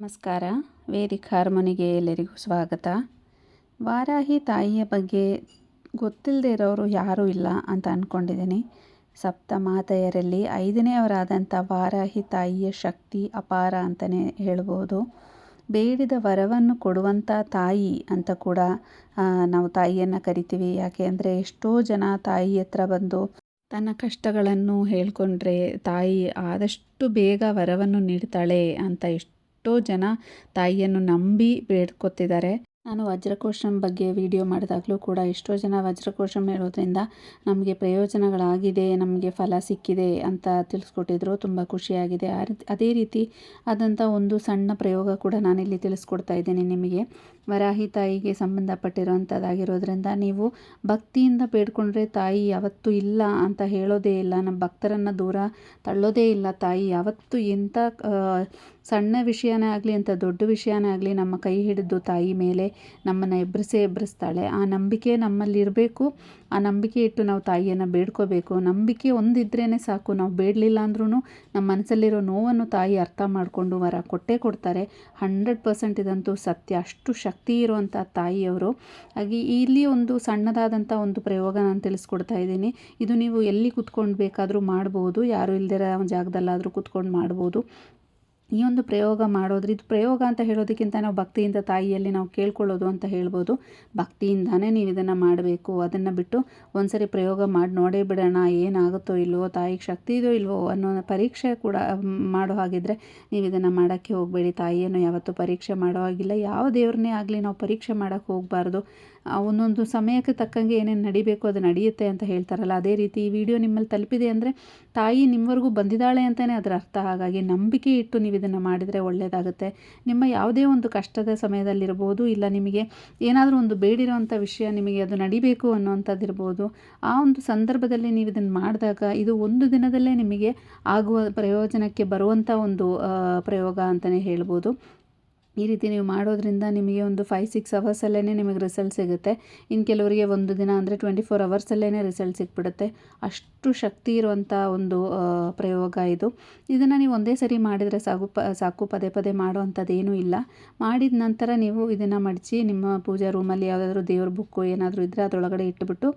ನಮಸ್ಕಾರ. ವೇದಿಕ ಹಾರ್ಮೋನಿಗೆ ಎಲ್ಲರಿಗೂ ಸ್ವಾಗತ. ವಾರಾಹಿ ತಾಯಿಯ ಬಗ್ಗೆ ಗೊತ್ತಿಲ್ಲದೆ ಇರೋರು ಯಾರೂ ಇಲ್ಲ ಅಂತ ಅಂದ್ಕೊಂಡಿದ್ದೀನಿ ಸಪ್ತ ಮಾತೆಯರಲ್ಲಿ ಐದನೆಯವರಾದಂಥ ವಾರಾಹಿ ತಾಯಿಯ ಶಕ್ತಿ ಅಪಾರ ಅಂತಲೇ ಹೇಳ್ಬೋದು. ಬೇಡಿದ ವರವನ್ನು ಕೊಡುವಂಥ ತಾಯಿ ಅಂತ ಕೂಡ ನಾವು ತಾಯಿಯನ್ನು ಕರಿತೀವಿ. ಯಾಕೆ ಅಂದರೆ ಎಷ್ಟೋ ಜನ ತಾಯಿ ಹತ್ರ ಬಂದು ತನ್ನ ಕಷ್ಟಗಳನ್ನು ಹೇಳ್ಕೊಂಡ್ರೆ ತಾಯಿ ಆದಷ್ಟು ಬೇಗ ವರವನ್ನು ನೀಡ್ತಾಳೆ ಅಂತ ಎಷ್ಟೋ ಜನ ತಾಯಿಯನ್ನು ನಂಬಿ ಬೇಡ್ಕೊತಿದ್ದಾರೆ. ನಾನು ವಜ್ರಕೋಶಂ ಬಗ್ಗೆ ವಿಡಿಯೋ ಮಾಡಿದಾಗಲೂ ಕೂಡ ಎಷ್ಟೋ ಜನ ವಜ್ರಕೋಶಂ ಹೇಳೋದ್ರಿಂದ ನಮಗೆ ಪ್ರಯೋಜನಗಳಾಗಿದೆ, ನಮಗೆ ಫಲ ಸಿಕ್ಕಿದೆ ಅಂತ ತಿಳಿಸ್ಕೊಟ್ಟಿದ್ರು, ತುಂಬ ಖುಷಿಯಾಗಿದೆ. ಅದೇ ರೀತಿ ಆದಂಥ ಒಂದು ಸಣ್ಣ ಪ್ರಯೋಗ ಕೂಡ ನಾನಿಲ್ಲಿ ತಿಳಿಸ್ಕೊಡ್ತಾ ಇದ್ದೀನಿ ನಿಮಗೆ. ವರಾಹಿ ತಾಯಿಗೆ ಸಂಬಂಧಪಟ್ಟಿರುವಂಥದ್ದಾಗಿರೋದ್ರಿಂದ ನೀವು ಭಕ್ತಿಯಿಂದ ಬೇಡ್ಕೊಂಡ್ರೆ ತಾಯಿ ಯಾವತ್ತೂ ಇಲ್ಲ ಅಂತ ಹೇಳೋದೇ ಇಲ್ಲ. ನಮ್ಮ ಭಕ್ತರನ್ನು ದೂರ ತಳ್ಳೋದೇ ಇಲ್ಲ ತಾಯಿ. ಯಾವತ್ತೂ ಎಂಥ ಸಣ್ಣ ವಿಷಯನೇ ಆಗಲಿ ಅಂತ ದೊಡ್ಡ ವಿಷಯನೇ ಆಗಲಿ ನಮ್ಮ ಕೈ ಹಿಡಿದು ತಾಯಿ ಮೇಲೆ ನಮ್ಮನ್ನು ಎಬ್ಬರಿಸೇ ಎಬ್ಬರಿಸ್ತಾಳೆ ಆ ನಂಬಿಕೆ ನಮ್ಮಲ್ಲಿರಬೇಕು. ಆ ನಂಬಿಕೆ ಇಟ್ಟು ನಾವು ತಾಯಿಯನ್ನು ಬೇಡ್ಕೋಬೇಕು. ನಂಬಿಕೆ ಒಂದಿದ್ರೇ ಸಾಕು. ನಾವು ಬೇಡಲಿಲ್ಲ ಅಂದ್ರೂ ನಮ್ಮ ಮನಸ್ಸಲ್ಲಿರೋ ನೋವನ್ನು ತಾಯಿ ಅರ್ಥ ಮಾಡಿಕೊಂಡು ವರ ಕೊಟ್ಟೇ ಕೊಡ್ತಾರೆ. ಹಂಡ್ರೆಡ್ ಪರ್ಸೆಂಟ್ ಇದಂತೂ ಸತ್ಯ. ಅಷ್ಟು ಶಕ್ತಿ ಇರುವಂಥ ತಾಯಿಯವರು. ಹಾಗೆ ಇಲ್ಲಿ ಒಂದು ಸಣ್ಣದಾದಂಥ ಒಂದು ಪ್ರಯೋಗ ನಾನು ತಿಳಿಸ್ಕೊಡ್ತಾ ಇದ್ದೀನಿ. ಇದು ನೀವು ಎಲ್ಲಿ ಕುತ್ಕೊಂಡು ಬೇಕಾದರೂ ಮಾಡ್ಬೋದು. ಯಾರು ಇಲ್ದಿರೋ ಜಾಗದಲ್ಲಾದರೂ ಕುತ್ಕೊಂಡು ಮಾಡ್ಬೋದು. ಈ ಒಂದು ಪ್ರಯೋಗ ಮಾಡೋದ್ರೆ. ಇದು ಪ್ರಯೋಗ ಅಂತ ಹೇಳೋದಕ್ಕಿಂತ ನಾವು ಭಕ್ತಿಯಿಂದ ತಾಯಿಯಲ್ಲಿ ನಾವು ಕೇಳ್ಕೊಳ್ಳೋದು ಅಂತ ಹೇಳ್ಬೋದು. ಭಕ್ತಿಯಿಂದಾನೇ ನೀವು ಇದನ್ನು ಮಾಡಬೇಕು. ಅದನ್ನು ಬಿಟ್ಟು ಒಂದ್ಸರಿ ಪ್ರಯೋಗ ಮಾಡಿ ನೋಡೇ ಬಿಡೋಣ. ಏನಾಗುತ್ತೋ ಇಲ್ವೋ, ತಾಯಿಗೆ ಶಕ್ತಿ ಇದೋ ಇಲ್ವೋ ಅನ್ನೋ ಪರೀಕ್ಷೆ ಕೂಡ ಮಾಡೋ ಹಾಗಿದ್ರೆ ನೀವು ಇದನ್ನು ಮಾಡೋಕ್ಕೆ ಹೋಗಬೇಡಿ. ತಾಯಿಯನ್ನು ಯಾವತ್ತೂ ಪರೀಕ್ಷೆ ಮಾಡೋ ಹಾಗಿಲ್ಲ. ಯಾವ ದೇವ್ರನ್ನೇ ಆಗಲಿ ನಾವು ಪರೀಕ್ಷೆ ಮಾಡೋಕ್ಕೆ ಹೋಗಬಾರ್ದು. ಒಂದೊಂದು ಸಮಯಕ್ಕೆ ತಕ್ಕಂಗೆ ಏನೇನು ನಡಿಬೇಕು ಅದು ನಡೆಯುತ್ತೆ ಅಂತ ಹೇಳ್ತಾರಲ್ಲ, ಅದೇ ರೀತಿ ಈ ವಿಡಿಯೋ ನಿಮ್ಮಲ್ಲಿ ತಲುಪಿದೆ ಅಂದರೆ ತಾಯಿ ನಿಮ್ಮವರೆಗೂ ಬಂದಿದ್ದಾಳೆ ಅಂತಲೇ ಅದರ ಅರ್ಥ. ಹಾಗಾಗಿ ನಂಬಿಕೆ ಇಟ್ಟು ನೀವು ಇದನ್ನು ಮಾಡಿದರೆ ಒಳ್ಳೆಯದಾಗುತ್ತೆ ನಿಮ್ಮ ಯಾವುದೇ ಒಂದು ಕಷ್ಟದ ಸಮಯದಲ್ಲಿರ್ಬೋದು, ಇಲ್ಲ ನಿಮಗೆ ಏನಾದರೂ ಒಂದು ಬೇಡಿರುವಂಥ ವಿಷಯ ನಿಮಗೆ ಅದು ನಡಿಬೇಕು ಅನ್ನೋವಂಥದ್ದಿರ್ಬೋದು, ಆ ಒಂದು ಸಂದರ್ಭದಲ್ಲಿ ನೀವು ಇದನ್ನು ಮಾಡಿದಾಗ ಇದು ಒಂದು ದಿನದಲ್ಲೇ ನಿಮಗೆ ಆಗುವ ಪ್ರಯೋಜನಕ್ಕೆ ಬರುವಂಥ ಒಂದು ಪ್ರಯೋಗ ಅಂತಲೇ ಹೇಳ್ಬೋದು. ಈ ರೀತಿ ನೀವು ಮಾಡೋದ್ರಿಂದ ನಿಮಗೆ ಒಂದು ಫೈವ್ ಸಿಕ್ಸ್ ಅವರ್ಸಲ್ಲೇ ನಿಮಗೆ ರಿಸಲ್ಟ್ ಸಿಗುತ್ತೆ. ಇನ್ನು ಕೆಲವರಿಗೆ ಒಂದು ದಿನ ಅಂದರೆ ಟ್ವೆಂಟಿ ಫೋರ್ ಅವರ್ಸಲ್ಲೇ ರಿಸಲ್ಟ್ ಸಿಕ್ಬಿಡುತ್ತೆ. ಅಷ್ಟು ಶಕ್ತಿ ಇರುವಂಥ ಒಂದು ಪ್ರಯೋಗ ಇದು. ಇದನ್ನು ನೀವು ಒಂದೇ ಸರಿ ಮಾಡಿದರೆ ಸಾಕು ಪ, ಸಾಕು, ಪದೇ ಪದೇ ಮಾಡುವಂಥದ್ದೇನೂ ಇಲ್ಲ. ಮಾಡಿದ ನಂತರ ನೀವು ಇದನ್ನು ಮಡಚಿ ನಿಮ್ಮ ಪೂಜಾ ರೂಮಲ್ಲಿ ಯಾವುದಾದ್ರೂ ದೇವ್ರ ಬುಕ್ಕು ಏನಾದರೂ ಇದ್ದರೆ ಅದರೊಳಗಡೆ ಇಟ್ಬಿಟ್ಟು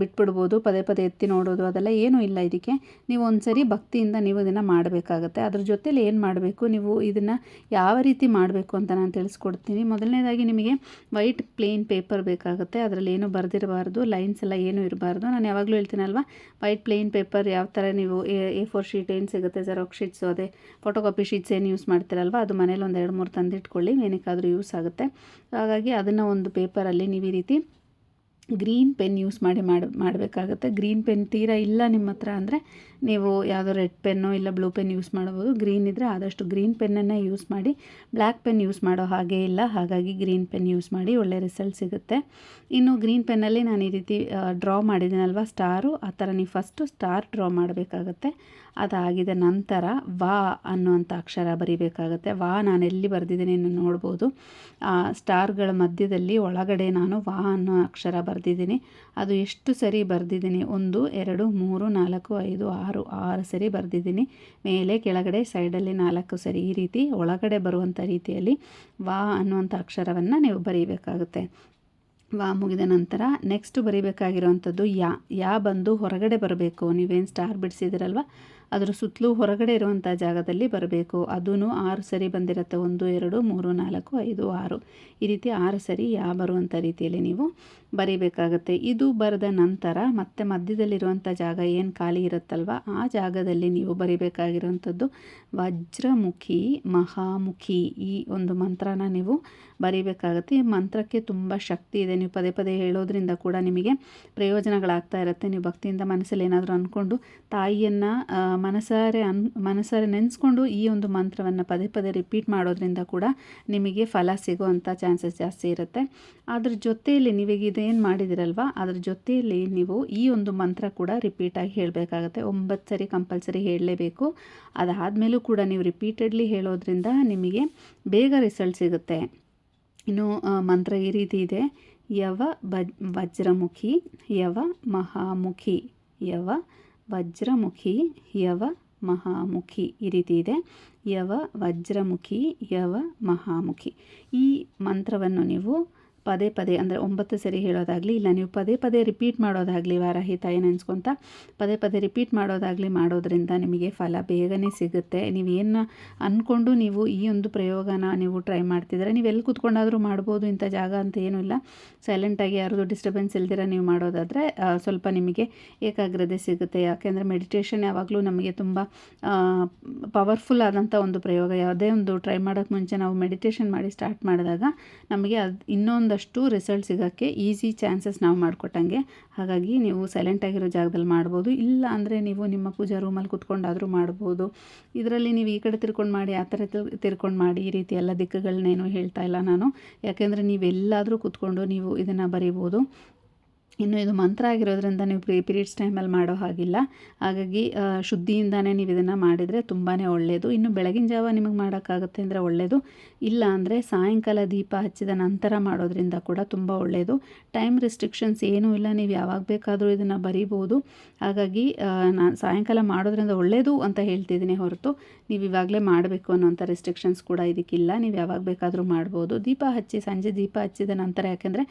ಬಿಟ್ಬಿಡ್ಬೋದು. ಪದೇ ಪದೇ ಎತ್ತಿ ನೋಡೋದು ಅದೆಲ್ಲ ಏನೂ ಇಲ್ಲ ಇದಕ್ಕೆ. ನೀವು ಒಂದು ಸರಿ ಭಕ್ತಿಯಿಂದ ನೀವು ಇದನ್ನು ಮಾಡಬೇಕಾಗತ್ತೆ. ಅದ್ರ ಜೊತೇಲಿ ಏನು ಮಾಡಬೇಕು? ನೀವು ಇದನ್ನು ಯಾವ ರೀತಿ ಮಾಡಬೇಕು ಅಂತ ನಾನು ತಿಳಿಸ್ಕೊಡ್ತೀನಿ. ಮೊದಲನೇದಾಗಿ ನಿಮಗೆ ವೈಟ್ ಪ್ಲೇನ್ ಪೇಪರ್ ಬೇಕಾಗುತ್ತೆ. ಅದರಲ್ಲಿ ಏನು ಬರೆದಿರಬಾರ್ದು. ಲೈನ್ಸ್ ಎಲ್ಲ ಏನೂ ಇರಬಾರ್ದು. ನಾನು ಯಾವಾಗಲೂ ಹೇಳ್ತೀನಲ್ವ ವೈಟ್ ಪ್ಲೇನ್ ಪೇಪರ್ ಯಾವ ಥರ ನೀವು ಎ ಫೋರ್ ಶೀಟ್ ಏನು ಸಿಗುತ್ತೆ ಜೆರಾಕ್ಸ್ ಶೀಟ್ಸು ಅದೇ ಫೋಟೋ ಕಾಪಿ ಶೀಟ್ಸ್ ಏನು ಯೂಸ್ ಮಾಡ್ತೀರಲ್ವ, ಅದು ಮನೇಲಿ ಒಂದು ಎರಡು ಮೂರು ತಂದಿಟ್ಕೊಳ್ಳಿ. ಏನಕ್ಕಾದರೂ ಯೂಸ್ ಆಗುತ್ತೆ. ಹಾಗಾಗಿ ಅದನ್ನು ಒಂದು ಪೇಪರಲ್ಲಿ ನೀವು ಈ ರೀತಿ ಗ್ರೀನ್ ಪೆನ್ ಯೂಸ್ ಮಾಡಿ ಮಾಡಿ, ಮಾಡಬೇಕಾಗತ್ತೆ. ಗ್ರೀನ್ ಪೆನ್ ತೀರಾ ಇಲ್ಲ ನಿಮ್ಮ ಹತ್ರ ಅಂದರೆ ನೀವು ಯಾವುದೋ ರೆಡ್ ಪೆನ್ನು ಇಲ್ಲ ಬ್ಲೂ ಪೆನ್ ಯೂಸ್ ಮಾಡ್ಬೋದು. ಗ್ರೀನ್ ಇದ್ದರೆ ಆದಷ್ಟು ಗ್ರೀನ್ ಪೆನ್ನನ್ನೇ ಯೂಸ್ ಮಾಡಿ, ಬ್ಲ್ಯಾಕ್ ಪೆನ್ ಯೂಸ್ ಮಾಡೋ ಹಾಗೇ ಇಲ್ಲ. ಹಾಗಾಗಿ ಗ್ರೀನ್ ಪೆನ್ ಯೂಸ್ ಮಾಡಿ ಒಳ್ಳೆ ರಿಸಲ್ಟ್ ಸಿಗುತ್ತೆ. ಇನ್ನು ಗ್ರೀನ್ ಪೆನ್ನಲ್ಲಿ ನಾನು ಈ ರೀತಿ ಡ್ರಾ ಮಾಡಿದ್ದೀನಲ್ವ ಸ್ಟಾರು? ಆ ಥರ ನೀವು ಫಸ್ಟು ಸ್ಟಾರ್ ಡ್ರಾ ಮಾಡಬೇಕಾಗತ್ತೆ. ಅದಾಗಿದ ನಂತರ ವಾ ಅನ್ನುವಂಥ ಅಕ್ಷರ ಬರಿಬೇಕಾಗತ್ತೆ. ವಾ ನಾನು ಎಲ್ಲಿ ಬರೆದಿದ್ದೀನಿ ನೋಡ್ಬೋದು. ಆ, ಸ್ಟಾರ್ಗಳ ಮಧ್ಯದಲ್ಲಿ ಒಳಗಡೆ ನಾನು ವಾ ಅನ್ನೋ ಅಕ್ಷರ ಬರೆದಿದ್ದೀನಿ. ಅದು ಎಷ್ಟು ಸರಿ ಬರೆದಿದ್ದೀನಿ? ಒಂದು, ಎರಡು, ಮೂರು, ನಾಲ್ಕು, ಐದು, ಆರು ಆರು ಸರಿ ಬರೆದಿದ್ದೀನಿ. ಮೇಲೆ, ಕೆಳಗಡೆ, ಸೈಡಲ್ಲಿ ನಾಲ್ಕು ಸರಿ. ಈ ರೀತಿ ಒಳಗಡೆ ಬರುವಂಥ ರೀತಿಯಲ್ಲಿ ವಾ ಅನ್ನುವಂಥ ಅಕ್ಷರವನ್ನು ನೀವು ಬರೀಬೇಕಾಗುತ್ತೆ. ವಾ ಮುಗಿದ ನಂತರ ನೆಕ್ಸ್ಟ್ ಬರೀಬೇಕಾಗಿರುವಂಥದ್ದು ಯಾ. ಯಾ ಬಂದು ಹೊರಗಡೆ ಬರಬೇಕು. ನೀವೇನು ಸ್ಟಾರ್ ಬಿಡಿಸಿದಿರಲ್ವ ಅದರ ಸುತ್ತಲೂ ಹೊರಗಡೆ ಇರುವಂಥ ಜಾಗದಲ್ಲಿ ಬರಬೇಕು. ಅದೂ ಆರು ಸರಿ ಬಂದಿರುತ್ತೆ. ಒಂದು, ಎರಡು, ಮೂರು, ನಾಲ್ಕು, ಐದು, ಆರು. ಈ ರೀತಿ ಆರು ಸರಿ ಯಾ ಬರುವಂಥ ರೀತಿಯಲ್ಲಿ ನೀವು ಬರೀಬೇಕಾಗತ್ತೆ. ಇದು ಬರೆದ ನಂತರ ಮತ್ತೆ ಮಧ್ಯದಲ್ಲಿರುವಂಥ ಜಾಗ ಏನು ಖಾಲಿ ಇರುತ್ತಲ್ವ, ಆ ಜಾಗದಲ್ಲಿ ನೀವು ಬರಿಬೇಕಾಗಿರುವಂಥದ್ದು ವಜ್ರಮುಖಿ, ಮಹಾಮುಖಿ ಈ ಒಂದು ಮಂತ್ರನ ನೀವು ಬರೀಬೇಕಾಗತ್ತೆ. ಈ ಮಂತ್ರಕ್ಕೆ ತುಂಬ ಶಕ್ತಿ ಇದೆ. ನೀವು ಪದೇ ಪದೇ ಹೇಳೋದ್ರಿಂದ ಕೂಡ ನಿಮಗೆ ಪ್ರಯೋಜನಗಳಾಗ್ತಾ ಇರುತ್ತೆ. ನೀವು ಭಕ್ತಿಯಿಂದ ಮನಸ್ಸಲ್ಲಿ ಏನಾದರೂ ಅಂದ್ಕೊಂಡು ತಾಯಿಯನ್ನು ಮನಸಾರೆ ಅನ್, ಮನಸಾರೆ ನೆನೆಸ್ಕೊಂಡು ಈ ಒಂದು ಮಂತ್ರವನ್ನು ಪದೇ ಪದೇ ರಿಪೀಟ್ ಮಾಡೋದ್ರಿಂದ ಕೂಡ ನಿಮಗೆ ಫಲ ಸಿಗುವಂಥ ಚಾನ್ಸಸ್ ಜಾಸ್ತಿ ಇರುತ್ತೆ. ಅದ್ರ ಜೊತೆಯಲ್ಲಿ ನೀವೀಗ ಇದೇನು ಮಾಡಿದಿರಲ್ವ? ಅದ್ರ ಜೊತೆಯಲ್ಲಿ ನೀವು ಈ ಒಂದು ಮಂತ್ರ ಕೂಡ ರಿಪೀಟಾಗಿ ಹೇಳಬೇಕಾಗತ್ತೆ. ಒಂಬತ್ತು ಸರಿ ಕಂಪಲ್ಸರಿ ಹೇಳಲೇಬೇಕು. ಅದಾದಮೇಲೂ ಕೂಡ ನೀವು ರಿಪೀಟೆಡ್ಲಿ ಹೇಳೋದ್ರಿಂದ ನಿಮಗೆ ಬೇಗ ರಿಸಲ್ಟ್ ಸಿಗುತ್ತೆ. ಇನ್ನು ಮಂತ್ರ ಈ ರೀತಿ ಇದೆ. ಯವ ವಜ್ರಮುಖಿ, ಯವ ಮಹಾಮುಖಿ, ಯವ ವಜ್ರಮುಖಿ ಯವ ಮಹಾಮುಖಿ ಈ ರೀತಿ ಇದೆ. ಯವ ವಜ್ರಮುಖಿ ಯವ ಮಹಾಮುಖಿ ಈ ಮಂತ್ರವನ್ನು ನೀವು ಪದೇ ಪದೇ ಅಂದರೆ ಒಂಬತ್ತು ಸರಿ ಹೇಳೋದಾಗಲಿ, ಇಲ್ಲ ನೀವು ಪದೇ ಪದೇ ರಿಪೀಟ್ ಮಾಡೋದಾಗಲಿ ವಾರಾಹಿ ತಾಯಿ ನೆನೆಸ್ಕೊತ ಪದೇ ಪದೇ ರಿಪೀಟ್ ಮಾಡೋದಾಗಲಿ ಮಾಡೋದ್ರಿಂದ ನಿಮಗೆ ಫಲ ಬೇಗನೆ ಸಿಗುತ್ತೆ. ನೀವೇನು ಅಂದ್ಕೊಂಡು ನೀವು ಈ ಒಂದು ಪ್ರಯೋಗನ ನೀವು ಟ್ರೈ ಮಾಡ್ತಿದ್ರೆ ನೀವು ಎಲ್ಲಿ ಕೂತ್ಕೊಂಡಾದರೂ ಮಾಡ್ಬೋದು ಇಂಥ ಜಾಗ ಅಂತ ಏನೂ ಇಲ್ಲ. ಸೈಲೆಂಟಾಗಿ ಯಾರದು ಡಿಸ್ಟರ್ಬೆನ್ಸ್ ಇಲ್ದಿರ ನೀವು ಮಾಡೋದಾದರೆ ಸ್ವಲ್ಪ ನಿಮಗೆ ಏಕಾಗ್ರತೆ ಸಿಗುತ್ತೆ. ಯಾಕೆಂದರೆ ಮೆಡಿಟೇಷನ್ ಯಾವಾಗಲೂ ನಮಗೆ ತುಂಬ ಪವರ್ಫುಲ್ ಆದಂಥ ಒಂದು ಪ್ರಯೋಗ. ಯಾವುದೇ ಒಂದು ಟ್ರೈ ಮಾಡೋಕ್ಕೆ ಮುಂಚೆ ನಾವು ಮೆಡಿಟೇಷನ್ ಮಾಡಿ ಸ್ಟಾರ್ಟ್ ಮಾಡಿದಾಗ ನಮಗೆ ಅದು ಇನ್ನೊಂದಷ್ಟು ರಿಸಲ್ಟ್ ಸಿಗೋಕ್ಕೆ ಈಸಿ ಚಾನ್ಸಸ್ ನಾವು ಮಾಡಿಕೊಟ್ಟಂಗೆ. ಹಾಗಾಗಿ ನೀವು ಸೈಲೆಂಟಾಗಿರೋ ಜಾಗದಲ್ಲಿ ಮಾಡ್ಬೋದು. ಇಲ್ಲ ಅಂದರೆ ನೀವು ನಿಮ್ಮ ಪೂಜಾ ರೂಮಲ್ಲಿ ಕುತ್ಕೊಂಡಾದರೂ ಮಾಡ್ಬೋದು. ಇದರಲ್ಲಿ ನೀವು ಈ ಕಡೆ ತಿರ್ಕೊಂಡು ಮಾಡಿ, ಆ ಥರ ತಿರ್ಕೊಂಡು ಮಾಡಿ, ಈ ರೀತಿ ಎಲ್ಲ ದಿಕ್ಕುಗಳನ್ನೇನು ಹೇಳ್ತಾ ಇಲ್ಲ ನಾನು. ಯಾಕೆಂದರೆ ನೀವೆಲ್ಲಾದರೂ ಕುತ್ಕೊಂಡು ನೀವು ಇದನ್ನು ಬರಿಬೋದು. ಇನ್ನು ಇದು ಮಂತ್ರ ಆಗಿರೋದ್ರಿಂದ ನೀವು ಪ್ರೀ, ಪೀರಿಯಡ್ಸ್ ಟೈಮಲ್ಲಿ ಮಾಡೋ ಹಾಗಿಲ್ಲ. ಹಾಗಾಗಿ ಶುದ್ಧಿಯಿಂದಾನೇ ನೀವು ಇದನ್ನು ಮಾಡಿದರೆ ತುಂಬಾ ಒಳ್ಳೆಯದು ಇನ್ನು ಬೆಳಗಿನ ಜಾವ ನಿಮಗೆ ಮಾಡೋಕ್ಕಾಗುತ್ತೆ ಅಂದರೆ ಒಳ್ಳೆಯದು ಇಲ್ಲ ಅಂದರೆ ಸಾಯಂಕಾಲ ದೀಪ ಹಚ್ಚಿದ ನಂತರ ಮಾಡೋದ್ರಿಂದ ಕೂಡ ತುಂಬ ಒಳ್ಳೆಯದು ಟೈಮ್ ರಿಸ್ಟ್ರಿಕ್ಷನ್ಸ್ ಏನೂ ಇಲ್ಲ. ನೀವು ಯಾವಾಗ ಬೇಕಾದರೂ ಇದನ್ನು ಬರೀಬೋದು. ಹಾಗಾಗಿ ನಾನು ಸಾಯಂಕಾಲ ಮಾಡೋದ್ರಿಂದ ಒಳ್ಳೆಯದು ಅಂತ ಹೇಳ್ತಿದ್ದೀನಿ ಹೊರತು. ನೀವು ಇವಾಗಲೇ ಮಾಡಬೇಕು ಅನ್ನೋಂಥ ರೆಸ್ಟ್ರಿಕ್ಷನ್ಸ್ ಕೂಡ ಇದಕ್ಕಿಲ್ಲ. ನೀವು ಯಾವಾಗ ಬೇಕಾದರೂ ಮಾಡ್ಬೋದು. ದೀಪ ಹಚ್ಚಿ, ಸಂಜೆ ದೀಪ ಹಚ್ಚಿದ ನಂತರ ಯಾಕೆಂದರೆ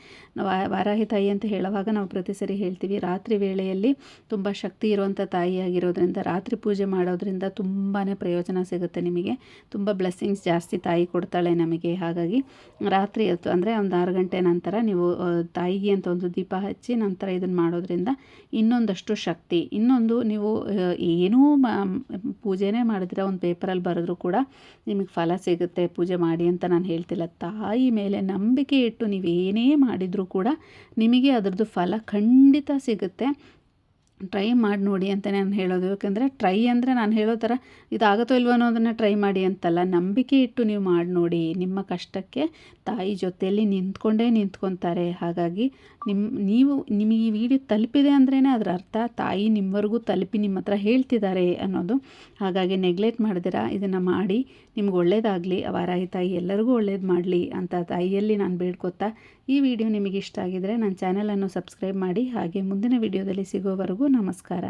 ವಾರಾಹಿ ತಾಯಿ ಅಂತ ಹೇಳುವಾಗ ನಾವು ಪ್ರತಿ ಸರಿ ಹೇಳ್ತೀವಿ, ರಾತ್ರಿ ವೇಳೆಯಲ್ಲಿ ತುಂಬ ಶಕ್ತಿ ಇರುವಂಥ ತಾಯಿಯಾಗಿರೋದ್ರಿಂದ ರಾತ್ರಿ ಪೂಜೆ ಮಾಡೋದ್ರಿಂದ ತುಂಬಾ ಪ್ರಯೋಜನ ಸಿಗುತ್ತೆ ನಿಮಗೆ. ತುಂಬ ಬ್ಲೆಸ್ಸಿಂಗ್ಸ್ ಜಾಸ್ತಿ ತಾಯಿ ಕೊಡ್ತಾಳೆ ನಮಗೆ. ಹಾಗಾಗಿ ರಾತ್ರಿ ಹೊತ್ತು ಅಂದರೆ ಒಂದು ಆರು ಗಂಟೆ ನಂತರ ನೀವು ತಾಯಿಗೆ ಅಂತ ಒಂದು ದೀಪ ಹಚ್ಚಿ ನಂತರ ಇದನ್ನು ಮಾಡೋದ್ರಿಂದ ಇನ್ನೊಂದಷ್ಟು ಶಕ್ತಿ. ಇನ್ನೊಂದು ನೀವು ಏನೂ ಪೂಜೆನೇ ಮಾಡಿದ್ರೆ ಒಂದು ಪೇಪರಲ್ಲಿ ಬರೆದ್ರೂ ಕೂಡ ನಿಮಗೆ ಫಲ ಸಿಗುತ್ತೆ ಪೂಜೆ ಮಾಡಿ ಅಂತ ನಾನು ಹೇಳ್ತಿಲ್ಲ. ತಾಯಿ ಮೇಲೆ ನಂಬಿಕೆ ಇಟ್ಟು ನೀವು ಏನೇ ಮಾಡಿದರೂ ಕೂಡ ನಿಮಗೆ ಅದರದ್ದು ಫಲ ಖಂಡಿತ ಸಿಗುತ್ತೆ. ಟ್ರೈ ಮಾಡಿ ನೋಡಿ ಅಂತ ನಾನು ಹೇಳೋದು. ಯಾಕೆಂದರೆ ಟ್ರೈ ಅಂದರೆ ನಾನು ಹೇಳೋ ಥರ ಇದಾಗುತ್ತೋ ಇಲ್ವೋ ಅನ್ನೋದನ್ನು ಟ್ರೈ ಮಾಡಿ ಅಂತಲ್ಲ. ನಂಬಿಕೆ ಇಟ್ಟು ನೀವು ಮಾಡಿ ನೋಡಿ. ನಿಮ್ಮ ಕಷ್ಟಕ್ಕೆ ತಾಯಿ ಜೊತೆಯಲ್ಲಿ ನಿಂತ್ಕೊಂಡೇ ನಿಂತ್ಕೊತಾರೆ. ಹಾಗಾಗಿ ನಿಮ್ಮ ನೀವು, ನಿಮಗೆ ಈ ವಿಡಿಯೋ ತಲುಪಿದೆ ಅಂದ್ರೇ ಅದರ ಅರ್ಥ. ತಾಯಿ ನಿಮ್ಮವರೆಗೂ ತಲುಪಿ ನಿಮ್ಮ ಹತ್ರ ಹೇಳ್ತಿದ್ದಾರೆ ಅನ್ನೋದು. ಹಾಗಾಗಿ ನೆಗ್ಲೆಕ್ಟ್ ಮಾಡಿದಿರಾ, ಇದನ್ನು ಮಾಡಿ. ನಿಮ್ಗೆ ಒಳ್ಳೇದಾಗಲಿ. ಅವರಾಯಿ ತಾಯಿ ಎಲ್ಲರಿಗೂ ಒಳ್ಳೇದು ಮಾಡಲಿ ಅಂತ ತಾಯಿಯಲ್ಲಿ ನಾನು ಬೇಡ್ಕೊತಾ ಈ ವಿಡಿಯೋ ನಿಮಗೆ ಇಷ್ಟ ಆಗಿದರೆ ನನ್ನ ಚಾನಲನ್ನು ಸಬ್ಸ್ಕ್ರೈಬ್ ಮಾಡಿ ಹಾಗೆ ಮುಂದಿನ ವಿಡಿಯೋದಲ್ಲಿ ಸಿಗೋವರೆಗೂ ನಮಸ್ಕಾರ.